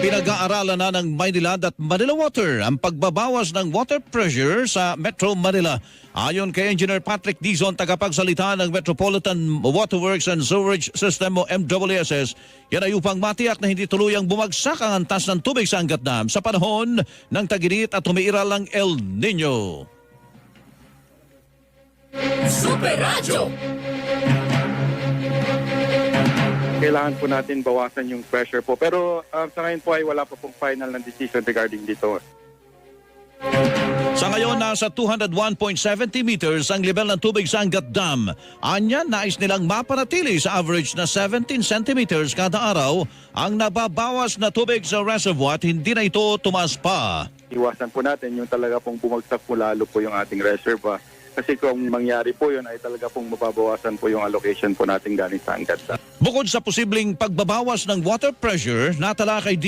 Pinag-aaralan na ng Maynilad at Manila Water ang pagbabawas ng water pressure sa Metro Manila. Ayon kay Engineer Patrick Dizon, tagapagsalita ng Metropolitan Waterworks and Sewerage System o MWSS, yan ay upang matiyak na hindi tuluyang bumagsak ang antas ng tubig sa Angat sa panahon ng taginit at humiiral ng El Nino. Super Radio! Kailangan po natin bawasan yung pressure po. Pero um, sa ngayon po ay wala pa pong final na decision regarding dito. Sa ngayon, nasa 201.70 meters ang level ng tubig sa Angat Dam. Anya, nais nilang mapanatili sa average na 17 centimeters kada araw ang nababawas na tubig sa reservoir at hindi na ito tumaas pa. Iwasan po natin yung talaga pong bumagsak po lalo po yung ating reservoir. Kasi kung mangyari po yun ay talaga pong mababawasan po yung allocation po natin galing sa Angat Dam. Bukod sa posibleng pagbabawas ng water pressure, natalakay